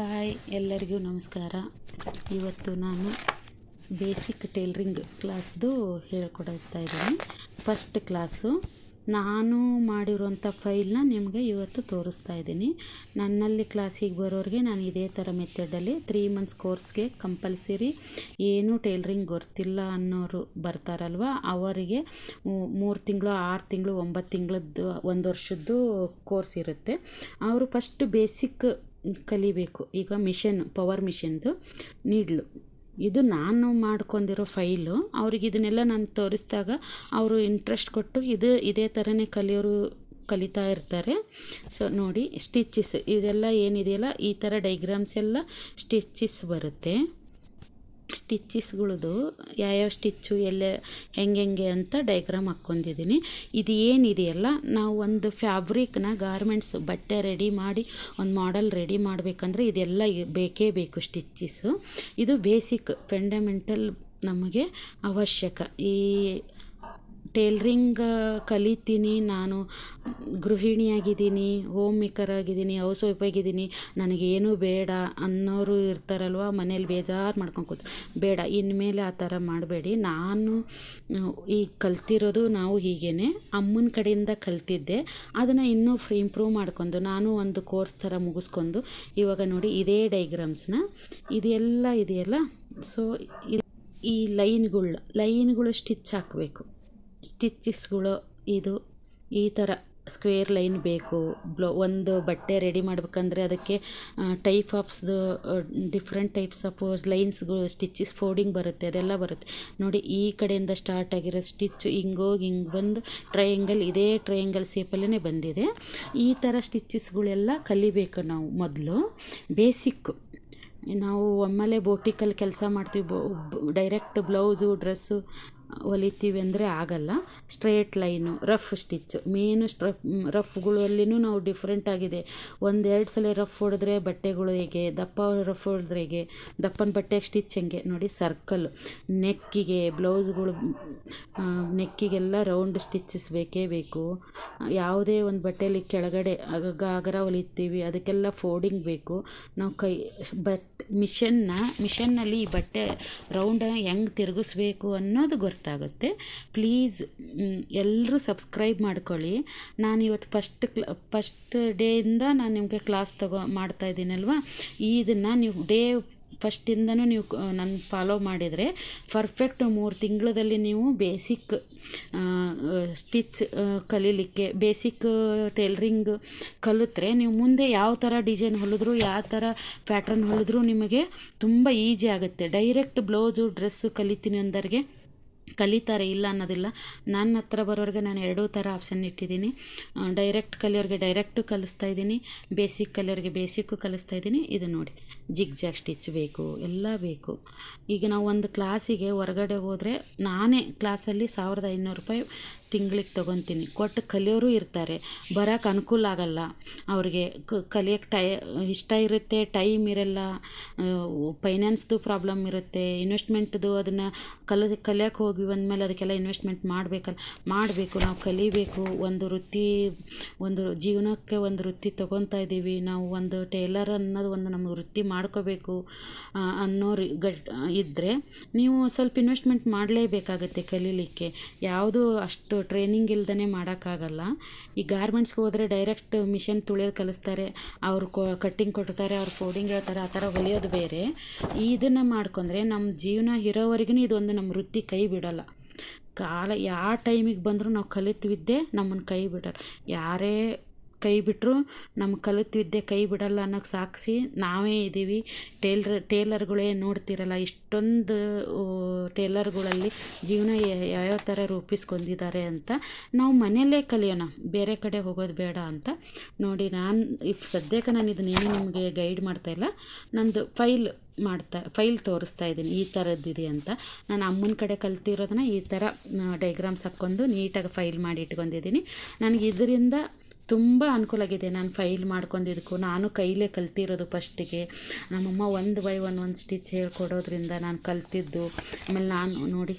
Hi, ಎಲ್ಲರಿಗೂ ನಮಸ್ಕಾರ. ಇವತ್ತು ನಾನು ಬೇಸಿಕ್ ಟೇಲ್ರಿಂಗ್ ಕ್ಲಾಸ್ದು ಹೇಳ್ಕೊಡ್ತಾ ಇದ್ದೀನಿ. ಫಸ್ಟ್ ಕ್ಲಾಸು ನಾನು ಮಾಡಿರುವಂಥ ಫೈಲ್ನ ನಿಮಗೆ ಇವತ್ತು ತೋರಿಸ್ತಾ ಇದ್ದೀನಿ. ನನ್ನಲ್ಲಿ ಕ್ಲಾಸಿಗೆ ಬರೋರಿಗೆ ನಾನು ಇದೇ ಥರ ಮೆಥಡಲ್ಲಿ ತ್ರೀ ಮಂತ್ಸ್ ಕೋರ್ಸ್ಗೆ ಕಂಪಲ್ಸರಿ ಏನೂ ಟೇಲ್ರಿಂಗ್ ಗೊತ್ತಿಲ್ಲ ಅನ್ನೋರು ಬರ್ತಾರಲ್ವ? ಅವರಿಗೆ ಮೂರು ತಿಂಗಳು, ಆರು ತಿಂಗಳು, ಒಂಬತ್ತು ತಿಂಗಳದ್ದು, ಒಂದು ವರ್ಷದ್ದು ಕೋರ್ಸ್ ಇರುತ್ತೆ. ಅವರು ಫಸ್ಟ್ ಬೇಸಿಕ್ ಕಲಿಬೇಕು. ಈಗ ಮಿಷನ್, ಪವರ್ ಮಿಷನ್ದು ನೀಡ್ಲು. ಇದು ನಾನು ಮಾಡ್ಕೊಂಡಿರೋ ಫೈಲು. ಅವ್ರಿಗೆ ಇದನ್ನೆಲ್ಲ ನಾನು ತೋರಿಸಿದಾಗ ಅವರು ಇಂಟ್ರೆಸ್ಟ್ ಕೊಟ್ಟು ಇದು ಇದೇ ಥರನೇ ಕಲಿಯೋರು ಕಲಿತಾ ಇರ್ತಾರೆ. ಸೊ ನೋಡಿ ಸ್ಟಿಚ್ಚಸ್ ಇದೆಲ್ಲ ಏನಿದೆಯಲ್ಲ? ಈ ಥರ ಡೈಗ್ರಾಮ್ಸ್ ಎಲ್ಲ ಸ್ಟಿಚ್ಚಸ್ ಬರುತ್ತೆ. ಸ್ಟಿಚ್ಚಸ್ಗಳದು ಯಾವ್ಯಾವ ಸ್ಟಿಚ್ಚು ಎಲ್ಲ ಹೆಂಗೆ ಹೆಂಗೆ ಅಂತ ಡೈಗ್ರಾಮ್ ಹಾಕ್ಕೊಂಡಿದ್ದೀನಿ. ಇದು ಏನಿದೆಯಲ್ಲ ನಾವು ಒಂದು ಫ್ಯಾಬ್ರಿಕ್ನ ಗಾರ್ಮೆಂಟ್ಸ್ ಬಟ್ಟೆ ರೆಡಿ ಮಾಡಿ, ಒಂದು ಮಾಡೆಲ್ ರೆಡಿ ಮಾಡಬೇಕಂದ್ರೆ ಇದೆಲ್ಲ ಬೇಕೇ ಬೇಕು ಸ್ಟಿಚ್ಚಸ್ಸು. ಇದು ಬೇಸಿಕ್, ಫಂಡಮೆಂಟಲ್ ನಮಗೆ ಅವಶ್ಯಕ. ಈ ಟೇಲ್ರಿಂಗ್ ಕಲಿತೀನಿ ನಾನು. ಗೃಹಿಣಿಯಾಗಿದ್ದೀನಿ ಹೋಮ್ ಮೇಕರ್ ಆಗಿದ್ದೀನಿ ಹೌಸ್ ವೈಫ್ ಆಗಿದ್ದೀನಿ. ನನಗೇನು ಬೇಡ ಅನ್ನೋರು ಇರ್ತಾರಲ್ವ, ಮನೇಲಿ ಬೇಜಾರು ಮಾಡ್ಕೊಂಡು ಕೂತು. ಬೇಡ, ಇನ್ಮೇಲೆ ಆ ಥರ ಮಾಡಬೇಡಿ. ನಾನು ಈಗ ಕಲ್ತಿರೋದು ನಾವು ಹೀಗೇ ಅಮ್ಮನ ಕಡೆಯಿಂದ ಕಲ್ತಿದ್ದೆ. ಅದನ್ನು ಇನ್ನೂ ಫ್ರೀ ಇಂಪ್ರೂವ್ ಮಾಡ್ಕೊಂಡು, ನಾನು ಒಂದು ಕೋರ್ಸ್ ಥರ ಮುಗಿಸ್ಕೊಂಡು, ಇವಾಗ ನೋಡಿ ಇದೇ ಡೈಗ್ರಾಮ್ಸ್ನ. ಇದೆಲ್ಲ ಇದೆಯಲ್ಲ? ಸೊ ಈ ಲೈನ್ಗಳು ಲೈನ್ಗಳು ಸ್ಟಿಚ್ ಹಾಕಬೇಕು. ಸ್ಟಿಚಿಸ್ಗಳು ಇದು, ಈ ಥರ ಸ್ಕ್ವೇರ್ ಲೈನ್ ಬೇಕು, ಬ್ಲೌ, ಒಂದು ಬಟ್ಟೆ ರೆಡಿ ಮಾಡ್ಬೇಕಂದ್ರೆ ಅದಕ್ಕೆ ಟೈಪ್ ಆಫ್ಸ್ದು ಡಿಫ್ರೆಂಟ್ ಟೈಪ್ಸ್ ಆಫ್ ಲೈನ್ಸ್ಗಳು ಸ್ಟಿಚ್ಚಸ್ ಫೋಲ್ಡಿಂಗ್ ಬರುತ್ತೆ, ಅದೆಲ್ಲ ಬರುತ್ತೆ. ನೋಡಿ, ಈ ಕಡೆಯಿಂದ ಸ್ಟಾರ್ಟ್ ಆಗಿರೋ ಸ್ಟಿಚ್ ಹಿಂಗೋಗಿ ಹಿಂಗೆ ಬಂದು ಟ್ರಯಾಂಗಲ್, ಇದೇ ಟ್ರಯಾಂಗಲ್ ಸೇಪಲ್ಲೇ ಬಂದಿದೆ. ಈ ಥರ ಸ್ಟಿಚ್ಚಸ್ಗಳೆಲ್ಲ ಕಲಿಬೇಕು ನಾವು ಮೊದಲು ಬೇಸಿಕ್ಕು ನಾವು ಒಮ್ಮೆಲೆ ಬೋಟಿಕಲ್ಲಿ ಕೆಲಸ ಮಾಡ್ತೀವಿ ಬೊ, ಡೈರೆಕ್ಟ್ ಬ್ಲೌಸು, ಡ್ರೆಸ್ಸು ಹೊಲಿತೀವಿ ಅಂದರೆ ಆಗಲ್ಲ. Straight line rough stitch main ಸ್ಟ್ರಫ್ ರಫ್ಗಳಲ್ಲಿಯೂ ನಾವು ಡಿಫ್ರೆಂಟ್ ಆಗಿದೆ. ಒಂದೆರಡು ಸಲ ರಫ್ ಹೊಡೆದ್ರೆ ಬಟ್ಟೆಗಳು ಹೇಗೆ, ದಪ್ಪ ರಫ್ ಹೊಡೆದ್ರೆ ಹೇಗೆ, ದಪ್ಪನ ಬಟ್ಟೆ ಸ್ಟಿಚ್ ಹೆಂಗೆ? ನೋಡಿ ಸರ್ಕಲ್ ನೆಕ್ಕಿಗೆ ಬ್ಲೌಸ್ಗಳು ನೆಕ್ಕಿಗೆಲ್ಲ ರೌಂಡ್ ಸ್ಟಿಚ್ಚಸ್ ಬೇಕೇ ಬೇಕು. ಯಾವುದೇ ಒಂದು ಬಟ್ಟೆಯಲ್ಲಿ ಕೆಳಗಡೆ ಗಾಗರ ಹೊಲಿತೀವಿ ಅದಕ್ಕೆಲ್ಲ ಫೋಲ್ಡಿಂಗ್ ಬೇಕು. ನಾವು ಕೈ, ಬಟ್ ಮಿಷನ್ನ, ಮಿಷನ್ನಲ್ಲಿ ಈ ಬಟ್ಟೆ ರೌಂಡನ್ನು ಹೆಂಗೆ ತಿರುಗಿಸ್ಬೇಕು ಅನ್ನೋದು ಗೊತ್ತಾಗುತ್ತೆ. ಪ್ಲೀಸ್ ಎಲ್ಲರೂ ಸಬ್ಸ್ಕ್ರೈಬ್ ಮಾಡ್ಕೊಳ್ಳಿ. ನಾನು ಇವತ್ತು ಫಸ್ಟ್ ಕ್ಲ ಫಸ್ಟ್ ಡೇಯಿಂದ ನಾನು ನಿಮಗೆ ಕ್ಲಾಸ್ ತಗೋ ಮಾಡ್ತಾಯಿದ್ದೀನಲ್ವ ಇದನ್ನು ನೀವು ಡೇ ಫಸ್ಟಿಂದನೂ ನೀವು ನನ್ನ ಫಾಲೋ ಮಾಡಿದರೆ ಪರ್ಫೆಕ್ಟ್ ಮೂರು ತಿಂಗಳಲ್ಲಿ ನೀವು ಬೇಸಿಕ್ ಸ್ಟಿಚ್ ಕಲೀಲಿಕ್ಕೆ ಬೇಸಿಕ್ ಟೇಲ್ರಿಂಗ್ ಕಲಿತ್ರೆ ನೀವು ಮುಂದೆ ಯಾವ ಥರ ಡಿಸೈನ್ ಹೊಲಿದ್ರು, ಯಾವ ಥರ ಪ್ಯಾಟ್ರನ್ ಹೊಲಿದ್ರು ನಿಮಗೆ ತುಂಬ ಈಸಿ ಆಗುತ್ತೆ. ಡೈರೆಕ್ಟ್ ಬ್ಲೌಸು ಡ್ರೆಸ್ಸು ಕಲಿತೀನಿ ಅಂದವ್ರಿಗೆ ಕಲಿತಾರೆ ಇಲ್ಲ ಅನ್ನೋದಿಲ್ಲ. ನನ್ನ ಹತ್ರ ಬರೋರಿಗೆ ನಾನು ಎರಡೂ ಥರ ಆಪ್ಷನ್ ಇಟ್ಟಿದ್ದೀನಿ. ಡೈರೆಕ್ಟ್ ಕಲಿಯೋರಿಗೆ ಡೈರೆಕ್ಟು ಕಲಿಸ್ತಾ ಇದ್ದೀನಿ. ಬೇಸಿಕ್ ಕಲಿಯೋರಿಗೆ ಬೇಸಿಕ್ಕು ಕಲಿಸ್ತಾ ಇದ್ದೀನಿ. ಇದು ನೋಡಿ. ಜಿಗ್ ಜಾಗ್ ಸ್ಟಿಚ್ ಬೇಕು, ಎಲ್ಲ ಬೇಕು. ಈಗ ನಾವು ಒಂದು ಕ್ಲಾಸಿಗೆ ಹೊರಗಡೆ ಹೋದರೆ ನಾನೇ ಕ್ಲಾಸಲ್ಲಿ ಸಾವಿರದ ಐನೂರು ರೂಪಾಯಿ ತಿಂಗಳಿಗೆ ತೊಗೊತೀನಿ. ಕೊಟ್ಟು ಕಲಿಯೋರು ಇರ್ತಾರೆ. ಬರೋಕೆ ಅನುಕೂಲ ಆಗಲ್ಲ. ಅವ್ರಿಗೆ ಕಲಿಯೋಕ್ಕೆ ಟೈ, ಇಷ್ಟ ಇರುತ್ತೆ, ಟೈಮ್ ಇರಲ್ಲ. ಫೈನಾನ್ಸ್ದು ಪ್ರಾಬ್ಲಮ್ ಇರುತ್ತೆ. ಇನ್ವೆಸ್ಟ್ಮೆಂಟ್ದು ಅದನ್ನು ಕಲ, ಕಲಿಯೋಕೆ ಹೋಗಿ ಬಂದಮೇಲೆ ಅದಕ್ಕೆಲ್ಲ ಇನ್ವೆಸ್ಟ್ಮೆಂಟ್ ಮಾಡಬೇಕಲ್ಲ ಮಾಡಬೇಕು. ನಾವು ಕಲಿಬೇಕು. ಒಂದು ವೃತ್ತಿ, ಒಂದು ಜೀವನಕ್ಕೆ ಒಂದು ವೃತ್ತಿ ತೊಗೊತಾ ಇದ್ದೀವಿ. ನಾವು ಒಂದು ಟೇಲರ್ ಅನ್ನೋದು ಒಂದು ನಮ್ಮ ವೃತ್ತಿ ಮಾಡ್ಕೋಬೇಕು ಅನ್ನೋ ಗಟ್ ಇದ್ದರೆ ನೀವು ಸ್ವಲ್ಪ ಇನ್ವೆಸ್ಟ್ಮೆಂಟ್ ಮಾಡಲೇಬೇಕಾಗತ್ತೆ ಕಲೀಲಿಕ್ಕೆ. ಯಾವುದು ಅಷ್ಟು ಟ್ರೈನಿಂಗ್ ಇಲ್ದೇ ಮಾಡೋಕ್ಕಾಗಲ್ಲ. ಈ ಗಾರ್ಮೆಂಟ್ಸ್ಗೆ ಹೋದರೆ ಡೈರೆಕ್ಟ್ ಮಿಷನ್ ತುಳಿಯೋದು ಕಲಿಸ್ತಾರೆ. ಅವ್ರು ಕೊ ಕಟ್ಟಿಂಗ್ ಕೊಡ್ತಾರೆ ಅವ್ರು ಫೋಲ್ಡಿಂಗ್ ಹೇಳ್ತಾರೆ, ಆ ಥರ ಹೊಲಿಯೋದು ಬೇರೆ. ಇದನ್ನು ಮಾಡ್ಕೊಂಡ್ರೆ ನಮ್ಮ ಜೀವನ ಇರೋವರೆಗೂ ಇದೊಂದು ನಮ್ಮ ವೃತ್ತಿ ಕೈ ಬಿಡೋಲ್ಲ. ಕಾಲ ಯಾವ ಟೈಮಿಗೆ ಬಂದರೂ ನಾವು ಕಲಿತ್ವಿದ್ದೆ ನಮ್ಮನ್ನು ಕೈ ಬಿಡೋಲ್ಲ. ಯಾರೇ ಕೈ ಬಿಟ್ಟರು ನಮ್ಮ ಕಲಿತ ವಿದ್ಯೆ ಕೈ ಬಿಡಲ್ಲ ಅನ್ನೋಕ್ಕೆ ಸಾಕ್ಷಿ ನಾವೇ ಇದ್ದೀವಿ. ಟೇಲ್ರ್, ಟೇಲರ್ಗಳೇ ನೋಡ್ತಿರಲ್ಲ, ಇಷ್ಟೊಂದು ಟೇಲರ್ಗಳಲ್ಲಿ ಜೀವನ ಯಾವ್ಯಾವ ಥರ ರೂಪಿಸ್ಕೊಂಡಿದ್ದಾರೆ ಅಂತ ನಾವು ಮನೆಯಲ್ಲೇ ಕಲಿಯೋಣ, ಬೇರೆ ಕಡೆ ಹೋಗೋದು ಬೇಡ ಅಂತ ನೋಡಿ ನಾನು, ಇಫ್ ಸದ್ಯಕ್ಕೆ ನಾನು ಇದನ್ನೇನು ನಿಮಗೆ ಗೈಡ್ ಮಾಡ್ತಾ ಇಲ್ಲ, ನಂದು ಫೈಲ್ ಮಾಡ್ತಾ, ಫೈಲ್ ತೋರಿಸ್ತಾ ಇದ್ದೀನಿ, ಈ ಥರದ್ದಿದೆ ಅಂತ. ನಾನು ಅಮ್ಮನ ಕಡೆ ಕಲ್ತಿರೋದನ್ನ ಈ ಥರ ಡೈಗ್ರಾಮ್ಸ್ ಹಾಕ್ಕೊಂಡು ನೀಟಾಗಿ ಫೈಲ್ ಮಾಡಿ ಇಟ್ಕೊಂಡಿದ್ದೀನಿ. ನನಗೆ ಇದರಿಂದ ತುಂಬ ಅನುಕೂಲ ಆಗಿದೆ. ನಾನು ಫೈಲ್ ಮಾಡ್ಕೊಂಡಿದ್ದಕ್ಕೂ, ನಾನು ಕೈಲೇ ಕಲ್ತಿರೋದು ಫಸ್ಟಿಗೆ ನಮ್ಮಮ್ಮ ಒಂದು ಬೈ ಒನ್ ಒಂದು ಸ್ಟಿಚ್ ಹೇಳ್ಕೊಡೋದ್ರಿಂದ ನಾನು ಕಲ್ತಿದ್ದು. ಆಮೇಲೆ ನಾನು ನೋಡಿ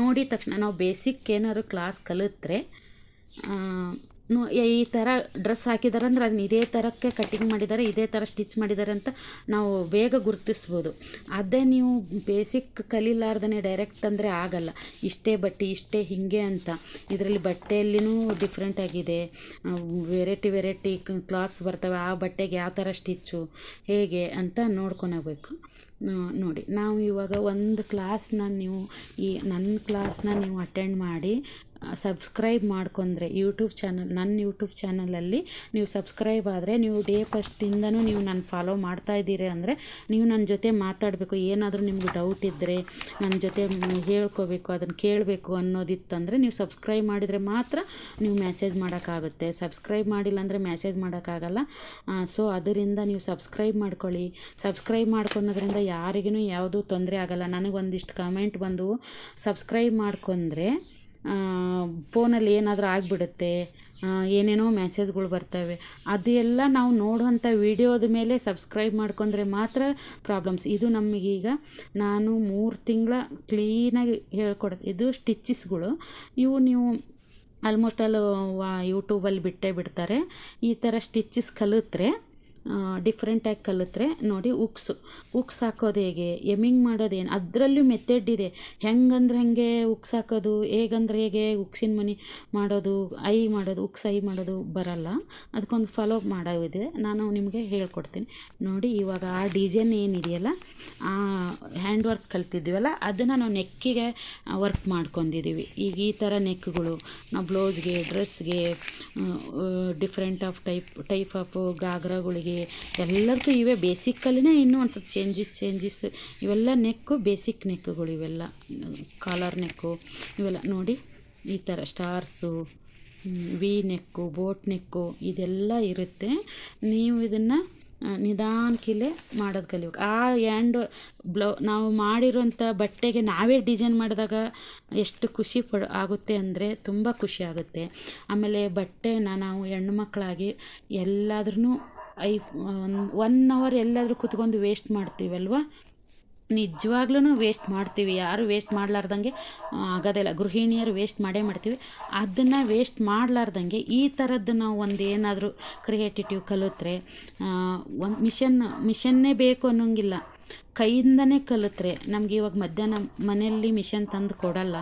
ನೋಡಿದ ತಕ್ಷಣ, ನಾವು ಬೇಸಿಕ್ ಏನಾದ್ರು ಕ್ಲಾಸ್ ಕಲಿತ್ರೆ ಈ ಥರ ಡ್ರೆಸ್ ಹಾಕಿದ್ದಾರೆ ಅಂದರೆ ಅದನ್ನ ಇದೇ ಥರಕ್ಕೆ ಕಟ್ಟಿಂಗ್ ಮಾಡಿದ್ದಾರೆ ಇದೇ ಥರ ಸ್ಟಿಚ್ ಮಾಡಿದ್ದಾರೆ ಅಂತ ನಾವು ಬೇಗ ಗುರುತಿಸ್ಬೋದು. ಅದೇ ನೀವು ಬೇಸಿಕ್ ಕಲಿಲಾರ್ದೇ ಡೈರೆಕ್ಟ್ ಅಂದರೆ ಆಗಲ್ಲ. ಇಷ್ಟೇ ಬಟ್ಟೆ, ಇಷ್ಟೇ ಹೀಗೆ ಅಂತ. ಇದರಲ್ಲಿ ಬಟ್ಟೆಯಲ್ಲಿನೂ ಡಿಫ್ರೆಂಟ್ ಆಗಿದೆ. ವೆರೈಟಿ ವೆರೈಟಿ ಕ್ಲಾತ್ಸ್ ಬರ್ತವೆ. ಆ ಬಟ್ಟೆಗೆ ಯಾವ ಥರ ಸ್ಟಿಚ್ಚು ಹೇಗೆ ಅಂತ ನೋಡ್ಕೊಳಬೇಕು ನೋಡಿ, ನಾವು ಇವಾಗ ಒಂದು ಕ್ಲಾಸ್ನ ನೀವು ಈ ನನ್ನ ಕ್ಲಾಸ್ನ ನೀವು ಅಟೆಂಡ್ ಮಾಡಿ ಸಬ್ಸ್ಕ್ರೈಬ್ ಮಾಡ್ಕೊಂಡ್ರೆ ಯೂಟ್ಯೂಬ್ ಚಾನಲ್ ನನ್ನ ಯೂಟ್ಯೂಬ್ ಚಾನಲಲ್ಲಿ ನೀವು ಸಬ್ಸ್ಕ್ರೈಬ್ ಆದರೆ ನೀವು ಡೇ ಫಸ್ಟಿಂದನೂ ನೀವು ನನ್ನ ಫಾಲೋ ಮಾಡ್ತಾ ಇದ್ದೀರಿ ಅಂದರೆ ನೀವು ನನ್ನ ಜೊತೆ ಮಾತಾಡಬೇಕು. ಏನಾದರೂ ನಿಮ್ಗೆ ಡೌಟ್ ಇದ್ದರೆ ನನ್ನ ಜೊತೆ ಹೇಳ್ಕೋಬೇಕು ಅದನ್ನು ಕೇಳಬೇಕು ಅನ್ನೋದಿತ್ತಂದರೆ ನೀವು ಸಬ್ಸ್ಕ್ರೈಬ್ ಮಾಡಿದರೆ ಮಾತ್ರ ನೀವು ಮೆಸೇಜ್ ಮಾಡೋಕ್ಕಾಗುತ್ತೆ. ಸಬ್ಸ್ಕ್ರೈಬ್ ಮಾಡಿಲ್ಲ ಅಂದರೆ ಮೆಸೇಜ್ ಮಾಡೋಕ್ಕಾಗಲ್ಲ. ಸೊ ಅದರಿಂದ ನೀವು ಸಬ್ಸ್ಕ್ರೈಬ್ ಮಾಡ್ಕೊಳ್ಳಿ. ಸಬ್ಸ್ಕ್ರೈಬ್ ಮಾಡ್ಕೊಳೋದ್ರಿಂದ ಯಾರಿಗೂ ಯಾವುದೂ ತೊಂದರೆ ಆಗಲ್ಲ. ನನಗೊಂದಿಷ್ಟು ಕಮೆಂಟ್ ಬಂದು ಸಬ್ಸ್ಕ್ರೈಬ್ ಮಾಡ್ಕೊಂಡ್ರೆ ಫೋನಲ್ಲಿ ಏನಾದರೂ ಆಗಿಬಿಡುತ್ತೆ ಏನೇನೋ ಮೆಸೇಜ್ಗಳು ಬರ್ತವೆ, ಅದೆಲ್ಲ ನಾವು ನೋಡುವಂಥ ವೀಡಿಯೋದ ಮೇಲೆ ಸಬ್ಸ್ಕ್ರೈಬ್ ಮಾಡ್ಕೊಂಡ್ರೆ ಮಾತ್ರ ಪ್ರಾಬ್ಲಮ್ಸ್ ಇದು ನಮಗೀಗ ನಾನು ಮೂರು ತಿಂಗಳ ಕ್ಲೀನಾಗಿ ಹೇಳ್ಕೊಡೋದು. ಇದು ಸ್ಟಿಚ್ಚಸ್ಗಳು ಇವು ನೀವು ಆಲ್ಮೋಸ್ಟ್ ಅಲ್ಲಿ ಯೂಟ್ಯೂಬಲ್ಲಿ ಬಿಟ್ಟೇ ಬಿಡ್ತಾರೆ. ಈ ಥರ ಸ್ಟಿಚ್ಚಸ್ ಕಲಿತ್ರೆ ಡಿಫ್ರೆಂಟಾಗಿ ಕಲಿತ್ರೆ ನೋಡಿ ಉಕ್ಸು. ಉಕ್ಸ್ ಹಾಕೋದು ಹೇಗೆ? ಎಮಿಂಗ್ ಮಾಡೋದು ಏನು? ಅದರಲ್ಲೂ ಮೆಥಡ್ ಇದೆ ಹೆಂಗಂದ್ರೆ ಹಾಗೆ ಉಕ್ಸ್ ಹಾಕೋದು? ಹೇಗಂದ್ರೆ ಹೇಗೆ ಉಕ್ಸಿನ ಮನಿ ಮಾಡೋದು? ಐ ಮಾಡೋದು, ಉಕ್ಸ್ ಐ ಮಾಡೋದು ಬರಲ್ಲ. ಅದಕ್ಕೊಂದು ಫಾಲೋ ಮಾಡೋದಿದೆ ನಾನು ನಿಮಗೆ ಹೇಳ್ಕೊಡ್ತೀನಿ. ನೋಡಿ, ಇವಾಗ ಆ ಡಿಸೈನ್ ಏನಿದೆಯಲ್ಲ, ಆ ಹ್ಯಾಂಡ್ ವರ್ಕ್ ಕಲ್ತಿದ್ದೀವಲ್ಲ, ಅದನ್ನು ನಾವು ನೆಕ್ಕಿಗೆ ವರ್ಕ್ ಮಾಡ್ಕೊಂಡಿದ್ದೀವಿ. ಈಗ ಈ ಥರ ನೆಕ್ಗಳು, ನಾವು ಬ್ಲೌಸ್ಗೆ ಡ್ರೆಸ್ಗೆ different of type type of ಗಾಗ್ರಾಗಳಿಗೆ ಎಲ್ಲದಕ್ಕೂ ಇವೆ. ಬೇಸಿಕ್ಕಲ್ಲಿನೇ ಇನ್ನೂ ಒಂದು ಸ್ವಲ್ಪ ಚೇಂಜಸ್ ಚೇಂಜಸ್ ಇವೆಲ್ಲ ನೆಕ್ಕು ಬೇಸಿಕ್ ನೆಕ್ಕುಗಳು ಇವೆಲ್ಲ. ಕಾಲರ್ ನೆಕ್ಕು, ಇವೆಲ್ಲ. ನೋಡಿ, ಈ ಥರ stars V neck boat neck, ಇದೆಲ್ಲ ಇರುತ್ತೆ. ನೀವು ಇದನ್ನು ನಿಧಾನಕ್ಕಿಲೆ ಮಾಡೋದು ಕಲಿಬೇಕು. ಆ ಆ್ಯಂಡ್ ಬ್ಲೌ ನಾವು ಮಾಡಿರೋಂಥ ಬಟ್ಟೆಗೆ ನಾವೇ ಡಿಸೈನ್ ಮಾಡಿದಾಗ ಎಷ್ಟು ಖುಷಿ ಪಡ, ಆಗುತ್ತೆ ಅಂದರೆ ತುಂಬ ಖುಷಿ ಆಗುತ್ತೆ. ಆಮೇಲೆ ಬಟ್ಟೆನ ನಾವು ಹೆಣ್ಣು ಮಕ್ಕಳಾಗಿ ಎಲ್ಲಾದ್ರೂ ಐ ಒನ್ ಅವರ್ ಎಲ್ಲಾದರೂ ಕುತ್ಕೊಂಡು ವೇಸ್ಟ್ ಮಾಡ್ತೀವಲ್ವ? ನಿಜವಾಗ್ಲೂ ವೇಸ್ಟ್ ಮಾಡ್ತೀವಿ. ಯಾರು ವೇಸ್ಟ್ ಮಾಡಲಾರ್ದಂಗೆ ಆಗೋದಿಲ್ಲ ಗೃಹಿಣಿಯರು ವೇಸ್ಟ್ ಮಾಡೇ ಮಾಡ್ತೀವಿ. ಅದನ್ನು ವೇಸ್ಟ್ ಮಾಡಲಾರ್ದಂಗೆ ಈ ಥರದ್ದು ನಾವು ಒಂದು ಏನಾದರೂ ಕ್ರಿಯೇಟಿಟಿವ್ ಕಲಿತ್ರೆ ಒಂದು ಮಿಷನ್ ಮಿಷನ್ನೇ ಬೇಕು ಅನ್ನೋಂಗಿಲ್ಲ. ಕೈಯಿಂದನೇ ಕಲಿತ್ರೆ, ನಮಗೆ ಇವಾಗ ಮಧ್ಯಾಹ್ನ ಮನೆಯಲ್ಲಿ ಮಿಷನ್ ತಂದು ಕೊಡಲ್ಲ.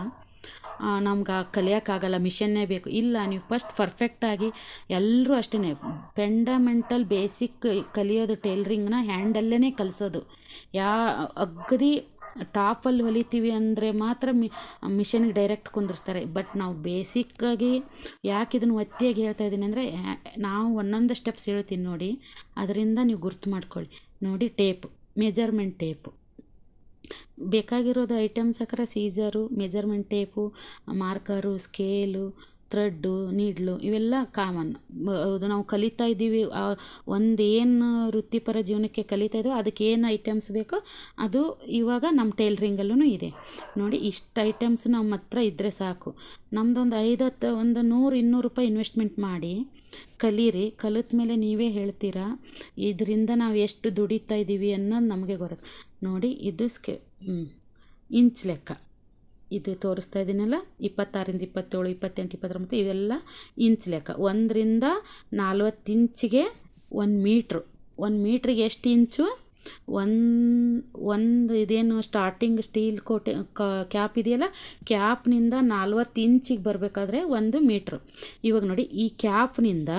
ನಮ್ಗೆ ಕಲಿಯೋಕ್ಕಾಗಲ್ಲ ಮಿಷನ್ನೇ ಬೇಕು. ಇಲ್ಲ, ನೀವು ಫಸ್ಟ್ ಪರ್ಫೆಕ್ಟಾಗಿ ಎಲ್ಲರೂ ಅಷ್ಟೇ ಫೆಂಡಮೆಂಟಲ್ ಬೇಸಿಕ್ ಕಲಿಯೋದು ಟೇಲ್ರಿಂಗ್ನ ಹ್ಯಾಂಡಲ್ಲೇ ಕಲಿಸೋದು. ಯಾ, ಅಗದಿ ಟಾಪಲ್ಲಿ ಹೊಲಿತೀವಿ ಅಂದರೆ ಮಾತ್ರ ಮಿ ಮಿಷನ್ಗೆ ಡೈರೆಕ್ಟ್ ಕುಂದಿರ್ಸ್ತಾರೆ. ಬಟ್ ನಾವು ಬೇಸಿಕ್ಕಾಗಿ ಯಾಕೆ ಇದನ್ನು ಒತ್ತಿಯಾಗಿ ಹೇಳ್ತಾ ಇದ್ದೀನಿ ಅಂದರೆ ನಾವು ಒಂದೊಂದು ಸ್ಟೆಪ್ಸ್ ಹೇಳ್ತೀನಿ ನೋಡಿ. ಅದರಿಂದ ನೀವು ಗುರ್ತು ಮಾಡ್ಕೊಳ್ಳಿ. ನೋಡಿ ಟೇಪ್ ಮೆಜರ್ಮೆಂಟ್ ಟೇಪು ಬೇಕಾಗಿರೋದು items ಹಾಕ್ರೆ scissor measurement tape marker scale thread, needle ಇವೆಲ್ಲ ಕಾಮನ್. ಅದು ನಾವು ಕಲಿತಾ ಇದ್ದೀವಿ. ಒಂದೇನು ವೃತ್ತಿಪರ ಜೀವನಕ್ಕೆ ಕಲಿತಾ ಇದ್ದೀವೋ ಅದಕ್ಕೆ ಏನು ಐಟಮ್ಸ್ ಬೇಕೋ ಅದು ಇವಾಗ ನಮ್ಮ ಟೈಲ್ರಿಂಗಲ್ಲೂ ಇದೆ. ನೋಡಿ, ಇಷ್ಟು ಐಟಮ್ಸ್ ನಮ್ಮ ಹತ್ರ ಇದ್ದರೆ ಸಾಕು. ನಮ್ಮದೊಂದು ಐದು ಹತ್ತು ಒಂದು ನೂರು, ಇನ್ನೂರು ರೂಪಾಯಿ ಇನ್ವೆಸ್ಟ್ಮೆಂಟ್ ಮಾಡಿ ಕಲೀರಿ. ಕಲಿತ ಮೇಲೆ ನೀವೇ ಹೇಳ್ತೀರಾ? ಇದರಿಂದ ನಾವು ಎಷ್ಟು ದುಡಿತಾ ಇದ್ದೀವಿ ಅನ್ನೋದು ನಮಗೆ ಗೊತ್ತು ನೋಡಿ, ಇದು ಸ್ಕೆ ಇಂಚ್ ಲೆಕ್ಕ. ಇದು ತೋರಿಸ್ತಾ ಇದ್ದೀನಲ್ಲ ಇಪ್ಪತ್ತಾರಿಂದ ಇಪ್ಪತ್ತೇಳು, ಇಪ್ಪತ್ತೆಂಟು, ಇಪ್ಪತ್ತೊಂಬತ್ತು, ಇವೆಲ್ಲ ಇಂಚ್ ಲೆಕ್ಕ. ಒಂದರಿಂದ ನಾಲ್ವತ್ತು ಇಂಚಿಗೆ ಒಂದು ಮೀಟ್ರು. ಒಂದು ಮೀಟ್ರಿಗೆ ಎಷ್ಟು ಇಂಚು? ಒಂದು ಒಂದು ಇದೇನು ಸ್ಟಾರ್ಟಿಂಗ್ ಸ್ಟೀಲ್ ಕೋಟೆ ಕ್ಯಾಪ್ ಇದೆಯಲ್ಲ? ಕ್ಯಾಪ್ನಿಂದ ನಾಲ್ವತ್ತು ಇಂಚಿಗೆ ಬರಬೇಕಾದ್ರೆ ಒಂದು ಮೀಟ್ರು. ಇವಾಗ ನೋಡಿ, ಈ ಕ್ಯಾಪ್ನಿಂದ